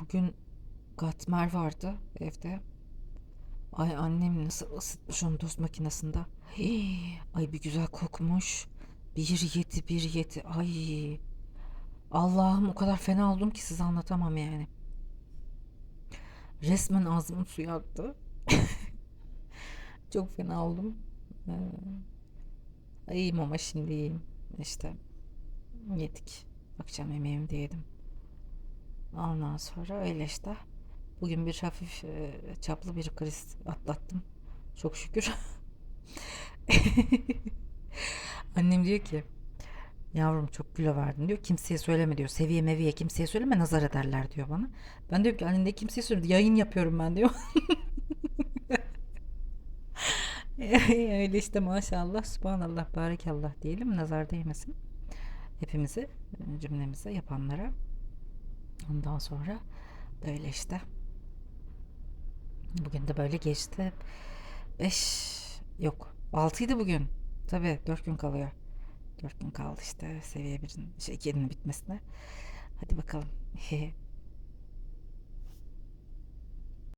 bugün katmer vardı evde. Ay annem nasıl ısıtmış onu tost makinesinde. Hii, ay bir güzel kokmuş. Bir yedi bir yedi. Ay. Allah'ım o kadar fena oldum ki size anlatamam yani. Resmen ağzımın suyu aktı. Çok fena oldum. Ee, ay iyiyim ama şimdi iyiyim. İşte yedik. Akşam yemeğimi de yedim. Ondan sonra öyle işte. Bugün bir hafif e, çaplı bir kriz atlattım. Çok şükür. Annem diyor ki yavrum çok kilo verdin diyor. Kimseye söyleme diyor. Seviye meviye kimseye söyleme nazar ederler diyor bana. Ben diyorum ki anne ne kimseye söyleme yayın yapıyorum ben diyor. Öyle işte maşallah subhanallah barekallah diyelim nazar değmesin. Hepimizi e, cümlemize yapanlara. Ondan sonra böyle işte. Bugün de böyle geçti. 5 yok 6'ydı bugün. Tabii 4 gün kalıyor. 4 gün kaldı işte seviye 1'in şey 2'nin bitmesine. Hadi bakalım.